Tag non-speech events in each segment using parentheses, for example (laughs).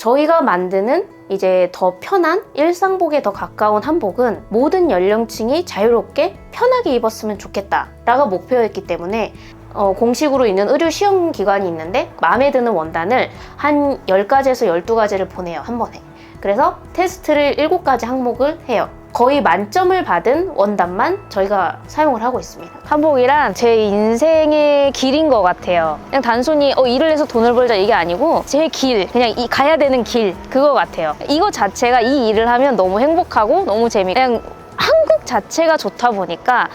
저희가 만드는 이제 더 편한 일상복에 더 가까운 한복은 모든 연령층이 자유롭게 편하게 입었으면 좋겠다라가 목표였기 때문에 어, 공식으로 있는 의류 시험 기관이 있는데 마음에 드는 원단을 한 10가지에서 12가지를 보내요 한 번에. 그래서 테스트를 7가지 항목을 해요 거의 만점을 받은 원단만 저희가 사용을 하고 있습니다 한복이란 제 인생의 길인 것 같아요 그냥 단순히 어, 일을 해서 돈을 벌자 이게 아니고 제 길 그냥 이 가야 되는 길 그거 같아요 이거 자체가 이 일을 하면 너무 행복하고 너무 재미 그냥 한국 자체가 좋다 보니까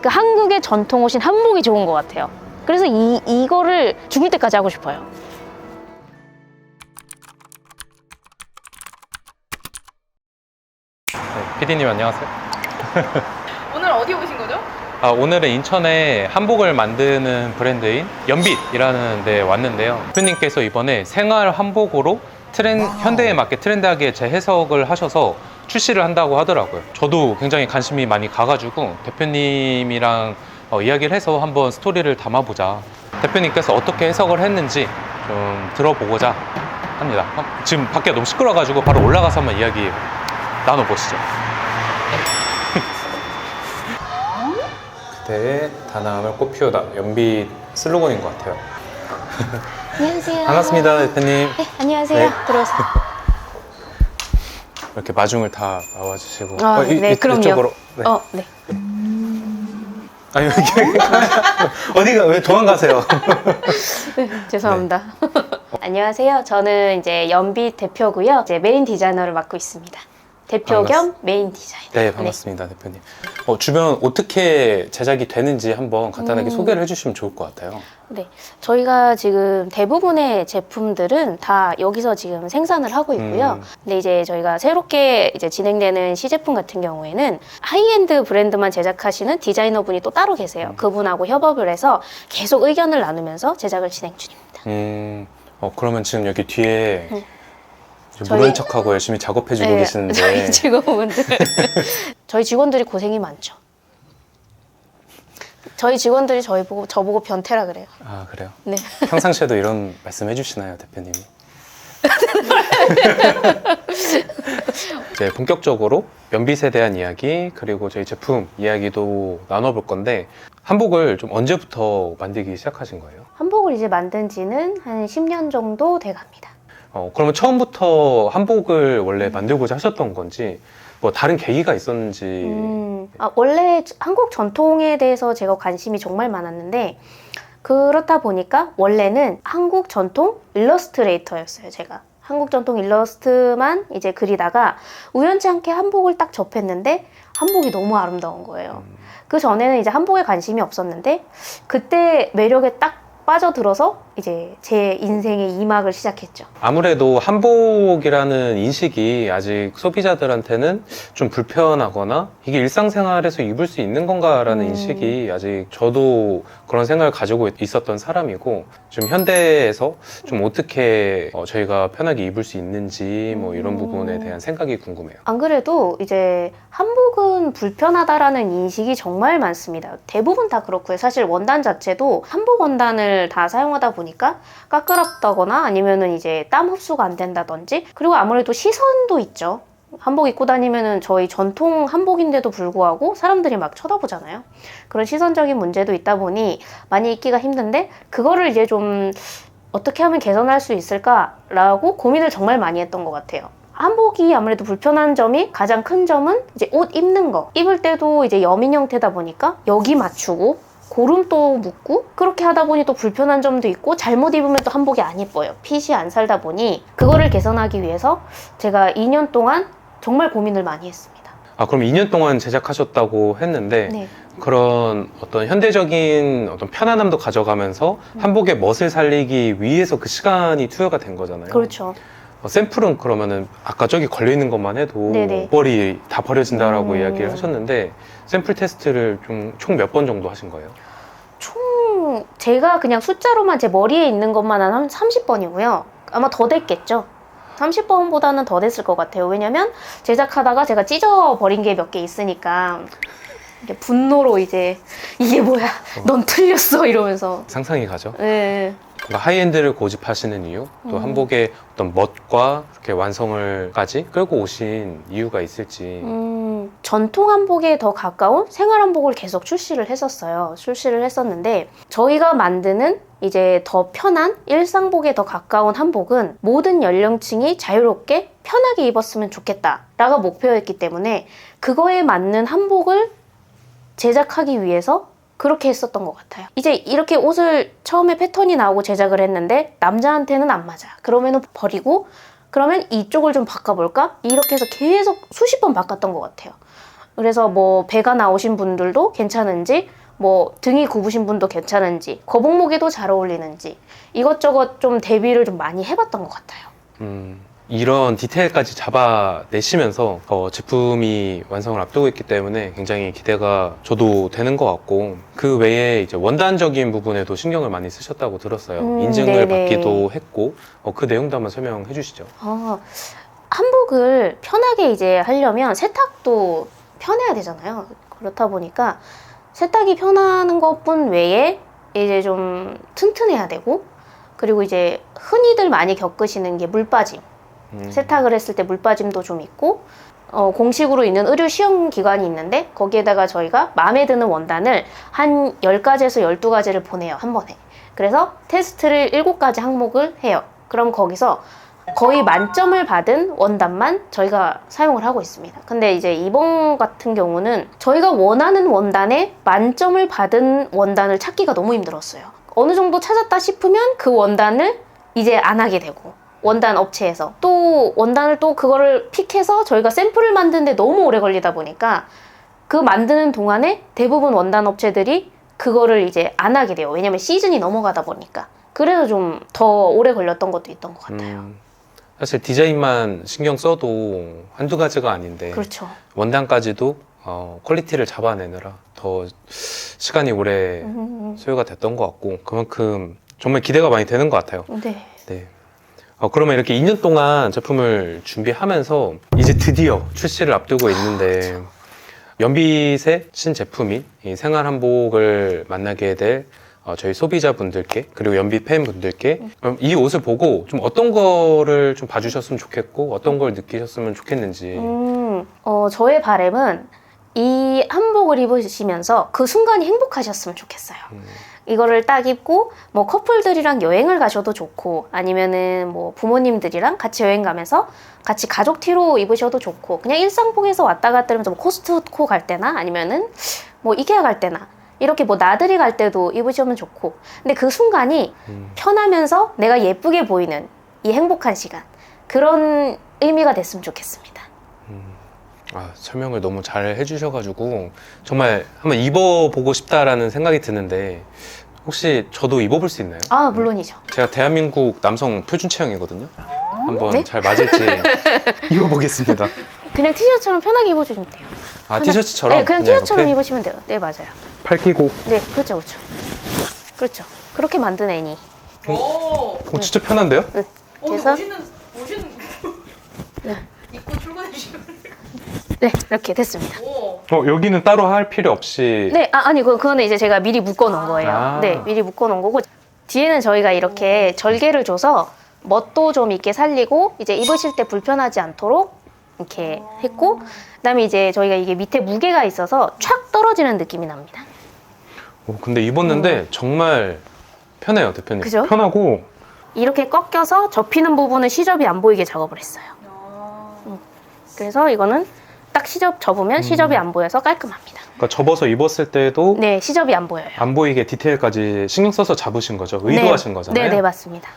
그 한국의 전통 옷인 한복이 좋은 것 같아요. 그래서 이, 이거를 죽을 때까지 하고 싶어요. 네, PD님 안녕하세요. (laughs) 오늘 어디 오신 거죠? 아, 오늘은 인천에 한복을 만드는 브랜드인 연빛이라는 데 왔는데요. 대표님께서 이번에 생활 한복으로 트렌, 현대에 맞게 트렌드하게 재해석을 하셔서 출시를 한다고 하더라고요. 저도 굉장히 관심이 많이 가가지고 대표님이랑 어, 이야기를 해서 한번 스토리를 담아보자. 대표님께서 어떻게 해석을 했는지 좀 들어보고자 합니다. 어, 지금 밖에 너무 시끄러워가지고 바로 올라가서 한번 이야기 나눠보시죠. 대의 단아함을 꽃 피우다 연빛 슬로건인 것 같아요. 안녕하세요. 반갑습니다, 대표님. 네, 안녕하세요. 네. 들어오세요. (laughs) 이렇게 마중을 다 나와주시고. 아, 어, 이- 네, 이- 그럼요. 이쪽으로. 네. 어, 네. 아, 여기. (laughs) 어디가, 왜 도망가세요? (laughs) 죄송합니다. 안녕하세요. 저는 이제 연빛 대표고요. 이제 메인 디자이너를 맡고 있습니다. 대표 겸 메인 디자이너. 네, 반갑습니다, 대표님. 어, 주변 어떻게 제작이 되는지 한번 간단하게 음. 소개를 해주시면 좋을 것 같아요. 네, 저희가 지금 대부분의 제품들은 다 여기서 지금 생산을 하고 있고요. 음. 근데 이제 저희가 새롭게 이제 진행되는 시제품 같은 경우에는 하이엔드 브랜드만 제작하시는 디자이너분이 또 따로 계세요. 음. 그분하고 협업을 해서 계속 의견을 나누면서 제작을 진행 중입니다. 음, 어, 그러면 지금 여기 뒤에 네. 저희- 모른 척하고 열심히 작업해주고 네, 계시는데. 저희 (laughs) 직원분들, (laughs) 저희 직원들이 고생이 많죠. 저희 직원들이 저희 보고 저보고 변태라 그래요. 아, 그래요? 네. 평상시에도 이런 말씀 해주시나요, 대표님이? 이제 (laughs) 본격적으로 연빛에 대한 이야기 그리고 저희 제품 이야기도 나눠볼 건데 한복을 좀 언제부터 만들기 시작하신 거예요? 한복을 이제 만든 지는 한 10년 정도 돼 갑니다. 어, 그러면 처음부터 한복을 원래 만들고자 하셨던 건지 뭐 다른 계기가 있었는지 음, 아, 원래 한국 전통에 대해서 제가 관심이 정말 많았는데 그렇다 보니까 원래는 한국 전통 일러스트레이터였어요, 제가. 한국 전통 일러스트만 이제 그리다가 우연치 않게 한복을 딱 접했는데 한복이 너무 아름다운 거예요. 음, 그 전에는 이제 한복에 관심이 없었는데 그때 매력에 딱 빠져들어서 이제 제 인생의 이막을 시작했죠. 아무래도 한복이라는 인식이 아직 소비자들한테는 좀 불편하거나 이게 일상생활에서 입을 수 있는 건가라는 음. 인식이 아직 저도 그런 생각을 가지고 있었던 사람이고 좀 현대에서 좀 어떻게 어, 저희가 편하게 입을 수 있는지 뭐 이런 음. 부분에 대한 생각이 궁금해요. 안 그래도 이제 한복 은 불편하다라는 인식이 정말 많습니다. 대부분 다 그렇고요. 사실 원단 자체도 한복 원단을 다 사용하다 보니까 까끌었다거나 아니면은 이제 땀 흡수가 안 된다든지 그리고 아무래도 시선도 있죠. 한복 입고 다니면은 저희 전통 한복인데도 불구하고 사람들이 막 쳐다보잖아요. 그런 시선적인 문제도 있다 보니 많이 입기가 힘든데 그거를 이제 좀 어떻게 하면 개선할 수 있을까라고 고민을 정말 많이 했던 것 같아요. 한복이 아무래도 불편한 점이 가장 큰 점은 이제 옷 입는 거. 입을 때도 이제 여민 형태다 보니까 여기 맞추고 고름도 묶고 그렇게 하다 보니 또 불편한 점도 있고 잘못 입으면 또 한복이 안 예뻐요. 핏이 안 살다 보니 그거를 개선하기 위해서 제가 2년 동안 정말 고민을 많이 했습니다. 아 그럼 2년 동안 제작하셨다고 했는데 네. 그런 어떤 현대적인 어떤 편안함도 가져가면서 음. 한복의 멋을 살리기 위해서 그 시간이 투여가 된 거잖아요. 그렇죠. 어, 샘플은 그러면은 아까 저기 걸려 있는 것만 해도 네네. 머리 다 버려진다라고 음. 이야기를 하셨는데 샘플 테스트를 좀 총 몇 번 정도 하신 거예요? 총 제가 그냥 숫자로만 제 머리에 있는 것만 한 30번이고요. 아마 더 됐겠죠. 30번보다는 더 됐을 것 같아요. 왜냐면 제작하다가 제가 찢어버린 게 몇 개 있으니까 이게 분노로 이제 이게 뭐야? 넌 틀렸어 이러면서 상상이 가죠. 네. 그러니까 하이엔드를 고집하시는 이유, 또 음. 한복의 어떤 멋과 이렇게 완성을까지 끌고 오신 이유가 있을지. 음, 전통 한복에 더 가까운 생활 한복을 계속 출시를 했었어요. 출시를 했었는데 저희가 만드는 이제 더 편한 일상복에 더 가까운 한복은 모든 연령층이 자유롭게 편하게 입었으면 좋겠다라가 목표였기 때문에 그거에 맞는 한복을 제작하기 위해서 그렇게 했었던 것 같아요. 이제 이렇게 옷을 처음에 패턴이 나오고 제작을 했는데 남자한테는 안 맞아. 그러면은 버리고 그러면 이쪽을 좀 바꿔볼까? 이렇게 해서 계속 수십 번 바꿨던 것 같아요. 그래서 뭐 배가 나오신 분들도 괜찮은지 뭐 등이 굽으신 분도 괜찮은지 거북목에도 잘 어울리는지 이것저것 좀 대비를 좀 많이 해봤던 것 같아요. 음, 이런 디테일까지 잡아내시면서 어, 제품이 완성을 앞두고 있기 때문에 굉장히 기대가 저도 되는 것 같고 그 외에 이제 원단적인 부분에도 신경을 많이 쓰셨다고 들었어요. 음, 인증을 네네. 받기도 했고 어, 그 내용도 한번 설명해 주시죠. 어, 한복을 편하게 이제 하려면 세탁도 편해야 되잖아요. 그렇다 보니까 세탁이 편하는 것뿐 외에 이제 좀 튼튼해야 되고 그리고 이제 흔히들 많이 겪으시는 게 물빠짐. 음, 세탁을 했을 때 물 빠짐도 좀 있고 어, 공식으로 있는 의류 시험 기관이 있는데 거기에다가 저희가 마음에 드는 원단을 한 10가지에서 12가지를 보내요 한 번에. 그래서 테스트를 7가지 항목을 해요. 그럼 거기서 거의 만점을 받은 원단만 저희가 사용을 하고 있습니다. 근데 이제 이번 같은 경우는 저희가 원하는 원단에 만점을 받은 원단을 찾기가 너무 힘들었어요. 어느 정도 찾았다 싶으면 그 원단을 이제 안 하게 되고 원단 업체에서 또 원단을 또 그거를 픽해서 저희가 샘플을 만드는데 너무 오래 걸리다 보니까 그 만드는 동안에 대부분 원단 업체들이 그거를 이제 안 하게 돼요. 왜냐면 시즌이 넘어가다 보니까. 그래서 좀 더 오래 걸렸던 것도 있던 것 같아요. 음, 사실 디자인만 신경 써도 한두 가지가 아닌데 그렇죠. 원단까지도 어, 퀄리티를 잡아내느라 더 시간이 오래 음, 소요가 됐던 것 같고 그만큼 정말 기대가 많이 되는 것 같아요. 네. 네. 어, 그러면 이렇게 2년 동안 제품을 준비하면서 이제 드디어 출시를 앞두고 있는데 연빛의 신제품인 이 생활 한복을 만나게 될 어, 저희 소비자분들께 그리고 연빛 팬분들께 그럼 이 옷을 보고 좀 어떤 거를 좀 봐주셨으면 좋겠고 어떤 걸 느끼셨으면 좋겠는지. 음, 어, 저의 바람은 이 한복을 입으시면서 그 순간이 행복하셨으면 좋겠어요. 음, 이거를 딱 입고 뭐 커플들이랑 여행을 가셔도 좋고 아니면은 뭐 부모님들이랑 같이 여행 가면서 같이 가족 티로 입으셔도 좋고 그냥 일상복에서 왔다 갔다 하면서 뭐 코스트코 갈 때나 아니면은 뭐 이케아 갈 때나 이렇게 뭐 나들이 갈 때도 입으시면 좋고 근데 그 순간이 음. 편하면서 내가 예쁘게 보이는 이 행복한 시간 그런 의미가 됐으면 좋겠습니다. 아, 설명을 너무 잘 해주셔가지고 정말 한번 입어보고 싶다라는 생각이 드는데 혹시 저도 입어볼 수 있나요? 아 물론이죠. 제가 대한민국 남성 표준 체형이거든요. 한번 네? 잘 맞을지 (laughs) 입어보겠습니다. 그냥 티셔츠처럼 편하게 입어주시면 돼요. 아 티셔츠처럼? 네, 그냥 티셔츠처럼 이렇게 입으시면 돼요. 네 맞아요. 팔 끼고. 네, 그렇죠, 그렇죠. 그렇죠. 그렇게 만든 애니. 오. 어, 진짜 편한데요? 오, 그래서- 멋있는 멋있는 네. 입고 출근해 주시면. 네, 이렇게 됐습니다. 오. 어 여기는 따로 할 필요 없이. 네, 아, 아니, 그, 그거는 이제 제가 미리 묶어 놓은 거예요. 아. 네, 미리 묶어 놓은 거고. 뒤에는 저희가 이렇게 절개를 줘서 멋도 좀 있게 살리고, 이제 입으실 때 불편하지 않도록 이렇게 했고, 그 다음에 이제 저희가 이게 밑에 무게가 있어서 촥 떨어지는 느낌이 납니다. 오, 근데 입었는데 정말 편해요 대표님. 음. 그죠? 편하고 이렇게 꺾여서 접히는 부분은 시접이 안 보이게 작업을 했어요. 아. 그래서 이거는 딱 시접 접으면 시접이 안 보여서 깔끔합니다. 그러니까 접어서 입었을 때도 네, 시접이 안 보여요. 안 보이게 디테일까지 신경 써서 잡으신 거죠? 의도하신 네. 거잖아요. 네, 네, 맞습니다.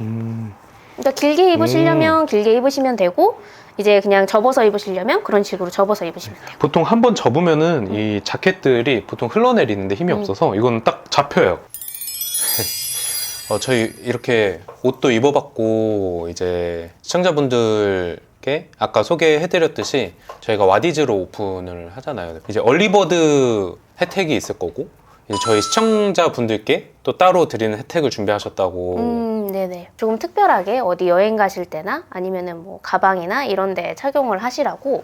음, 그러니까 길게 입으시려면 길게 입으시면 되고 이제 그냥 접어서 입으시려면 그런 식으로 접어서 입으시면 돼요. 보통 한 번 접으면은 이 자켓들이 보통 흘러내리는데 힘이 음. 없어서 이거는 딱 잡혀요. 어, 저희 이렇게 옷도 입어봤고 이제 시청자분들 께 아까 소개해드렸듯이 저희가 와디즈로 오픈을 하잖아요. 이제 얼리버드 혜택이 있을 거고 이제 저희 시청자분들께 또 따로 드리는 혜택을 준비하셨다고. 음, 네네. 조금 특별하게 어디 여행 가실 때나 아니면은 뭐 가방이나 이런 데 착용을 하시라고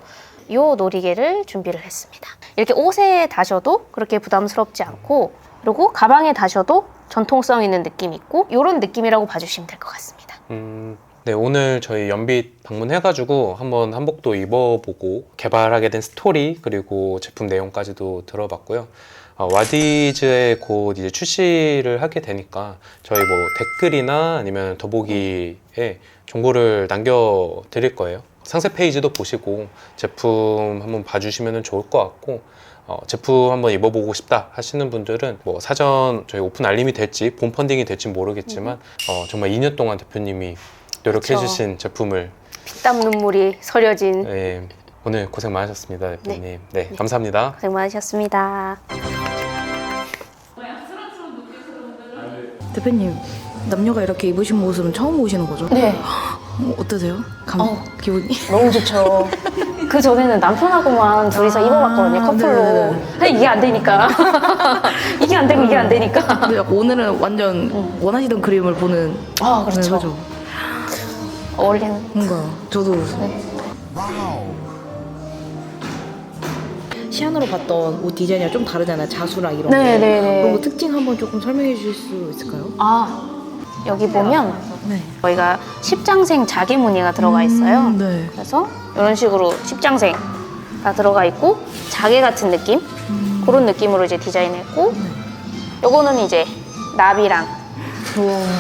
요 놀이개를 준비를 했습니다. 이렇게 옷에 다셔도 그렇게 부담스럽지 않고 그리고 가방에 다셔도 전통성 있는 느낌 있고 이런 느낌이라고 봐주시면 될 것 같습니다. 음, 네, 오늘 저희 연빛 방문해가지고 한번 한복도 입어보고 개발하게 된 스토리 그리고 제품 내용까지도 들어봤고요. 어, 와디즈에 곧 이제 출시를 하게 되니까 저희 뭐 댓글이나 아니면 더보기에 정보를 남겨드릴 거예요. 상세 페이지도 보시고 제품 한번 봐주시면 좋을 것 같고 어, 제품 한번 입어보고 싶다 하시는 분들은 뭐 사전 저희 오픈 알림이 될지 본 펀딩이 될지 모르겠지만 어, 정말 2년 동안 대표님이 노력해 주신 제품을 피땀 눈물이 서려진 예, 오늘 고생 많으셨습니다 대표님. 네, 감사합니다. 고생 많으셨습니다. 대표님 남녀가 이렇게 입으신 모습은 처음 보시는 거죠? 네, 어, 어떠세요? 감 어. 기분이? 너무 좋죠. 그 전에는 남편하고만 둘이서 아, 입어봤거든요, 커플로. 네네네. 근데 이게 안 되니까. (laughs) 이게 안 되고 이게 안 되니까. 근데 약간 오늘은 완전 원하시던 그림을 보는 아, 그렇죠. 네? 어울리는. 뭔가 저도 네. 시안으로 봤던 옷 디자인이랑 좀 다르잖아요. 자수랑 이런 네, 거. 네, 네. 그런 거 특징 한번 조금 설명해 주실 수 있을까요? 아, 여기 보면 네. 저희가 십장생 자개 무늬가 들어가 있어요. 음, 네. 그래서 이런 식으로 십장생 다 들어가 있고 자개 같은 느낌 음. 그런 느낌으로 이제 디자인했고 요거는 이제 나비랑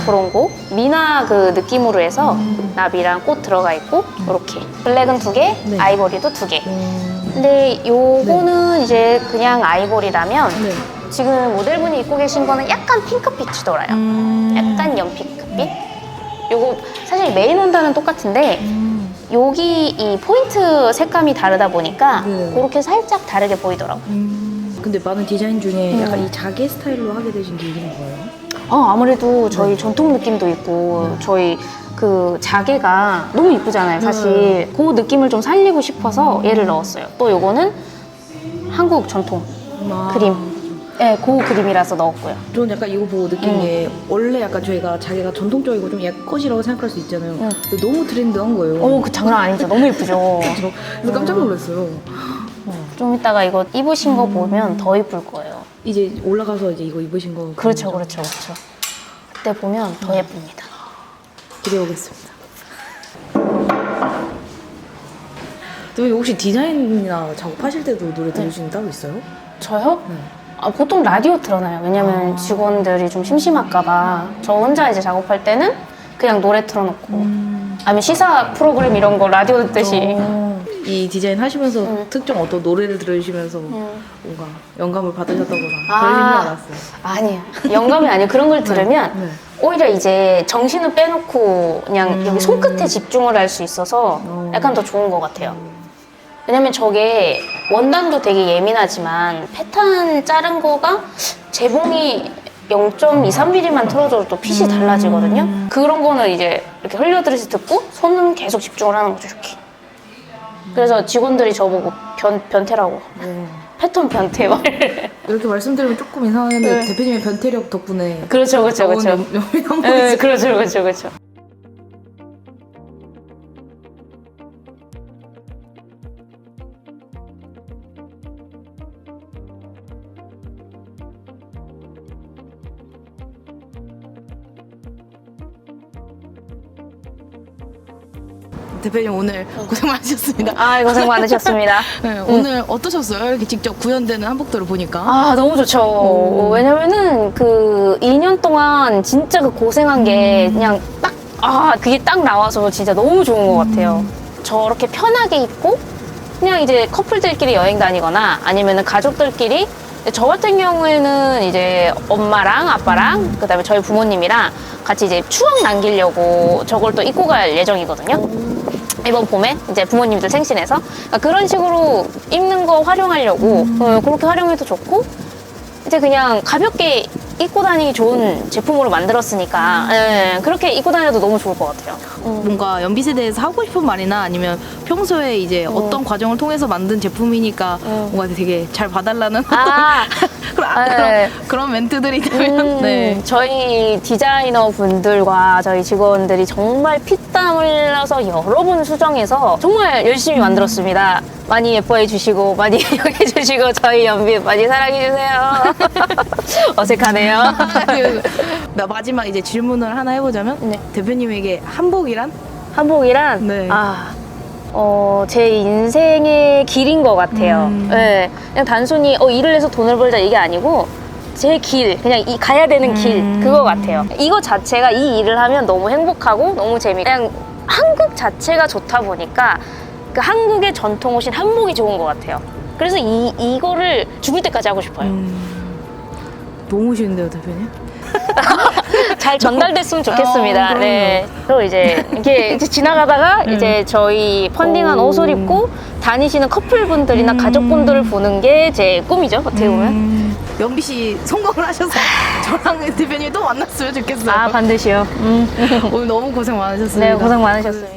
그런 거 미나 그 느낌으로 해서 나비랑 꽃 들어가 있고 이렇게 블랙은 두 개, 네. 아이보리도 두 개. 음, 근데 요거는 이제 그냥 아이보리라면 네. 지금 모델분이 입고 계신 거는 약간 핑크빛이 돌아요. 음. 약간 연핑크빛. 요거 사실 메인 원단은 똑같은데 음. 여기 이 포인트 색감이 다르다 보니까 네. 그렇게 살짝 다르게 보이더라고요. 음. 근데 많은 디자인 중에 음. 약간 이 자개 스타일로 하게 되신 계기는 뭐예요? 어, 아무래도 저희 전통 느낌도 있고 저희 그 자개가 너무 이쁘잖아요, 사실. 그 느낌을 좀 살리고 싶어서 얘를 넣었어요. 또 요거는 한국 전통 아. 그림. 네, 그 그림이라서 넣었고요. 저는 약간 이거 보고 느낀 음. 게 원래 약간 저희가 자기가 전통적이고 좀 옛것이라고 생각할 수 있잖아요. 음. 근데 너무 트렌드한 거예요. 오, 그 장난 아니죠. 너무 이쁘죠. (laughs) 그래서 그래서 깜짝 놀랐어요. 좀 이따가 이거 입으신 거 보면 더 이쁠 거예요. 이제 올라가서 이제 이거 입으신 거 그렇죠, 보면 그렇죠, 그렇죠. 그때 보면 더 예쁩니다. 기대해 보겠습니다. 또 혹시 디자인이나 작업하실 때도 노래 들으시는 따로 있어요? 저요? 네. 아, 보통 라디오 틀어놔요. 왜냐면 아. 직원들이 좀 심심할까봐. 저 혼자 이제 작업할 때는 그냥 노래 틀어놓고. 음. 아니면 시사 프로그램 이런 거 라디오 듣듯이. 어, 이 디자인 하시면서 음. 특정 어떤 노래를 들으시면서 음. 뭔가 영감을 받으셨다거나 아. 그러신 줄 알았어요. 아니에요. 영감이 아니고 그런 걸 들으면 네. 오히려 이제 정신을 빼놓고 그냥 음. 여기 손끝에 집중을 할 수 있어서 어. 약간 더 좋은 것 같아요. 왜냐면 저게 원단도 되게 예민하지만 패턴 자른 거가 재봉이 0.23mm만 틀어줘도 또 핏이 달라지거든요. 그런 거는 이제 이렇게 흘려들듯이 듣고 손은 계속 집중을 하는 거죠, 이렇게. 그래서 직원들이 저보고 변, 변태라고. 네. 패턴 변태 말. 이렇게 말씀드리면 조금 이상한데 네. 대표님의 변태력 덕분에 그렇죠, 그렇죠, 그렇죠. 연명한 네, 거지. 그렇죠, 그렇죠, 그렇죠. 대표님 오늘 고생 많으셨습니다. 아, 고생 많으셨습니다. (laughs) 네, 오늘 어떠셨어요? 이렇게 직접 구현되는 한복들을 보니까. 아, 너무 좋죠. 왜냐면은 그 2년 동안 진짜 그 고생한 게 그냥 딱, 아, 그게 딱 나와서 진짜 너무 좋은 것 같아요. 저렇게 편하게 입고 그냥 이제 커플들끼리 여행 다니거나 아니면은 가족들끼리 근데 저 같은 경우에는 이제 엄마랑 아빠랑 그다음에 저희 부모님이랑 같이 이제 추억 남기려고 저걸 또 입고 갈 예정이거든요. 이번 봄에 이제 부모님들 생신에서 그러니까 그런 식으로 입는 거 활용하려고 어, 그렇게 활용해도 좋고 이제 그냥 가볍게 입고 다니기 좋은 제품으로 만들었으니까 예, 그렇게 입고 다녀도 너무 좋을 것 같아요. 뭔가 연빛에 대해서 하고 싶은 말이나 아니면 평소에 이제 어 떤 과정을 통해서 만든 제품이니까 음. 뭔가 되게 잘 봐달라는 아, 그런, 아, 아, 그런, 네. 그런 멘트들이 있다면 음, 네. 저희 디자이너 분들과 저희 직원들이 정말 피땀 흘려서 여러 번 수정해서 정말 열심히 만들었습니다. 많이 예뻐해 주시고 많이 (laughs) 이용해 주시고 저희 연비 많이 사랑해 주세요. (laughs) 어색하네요. (laughs) 나 마지막 이제 질문을 하나 해보자면 네. 대표님에게 한복이란? 한복이란 네. 아. 어, 제 인생의 길인 것 같아요. 음. 네. 그냥 단순히 어, 일을 해서 돈을 벌자 이게 아니고 제 길, 그냥 이 가야 되는 길, 음. 그거 같아요. 이거 자체가 이 일을 하면 너무 행복하고 너무 재밌고 그냥 한국 자체가 좋다 보니까 그 한국의 전통 옷인 한복이 좋은 것 같아요. 그래서 이, 이거를 죽을 때까지 하고 싶어요. 음, 너무 쉬운데요, 대표님? (laughs) 잘 전달됐으면 좋겠습니다. 어. 네. 그리고 이제 이게 이제 지나가다가 음. 이제 저희 펀딩한 오. 옷을 입고 다니시는 커플분들이나 음. 가족분들을 보는 게 제 꿈이죠. 어떻게 보면. 음, 연비 씨 성공을 하셔서 (laughs) 저랑 대표님 또 만났으면 좋겠어요. 아 반드시요. 음. 오늘 너무 고생 많으셨습니다. 네 고생 많으셨습니다.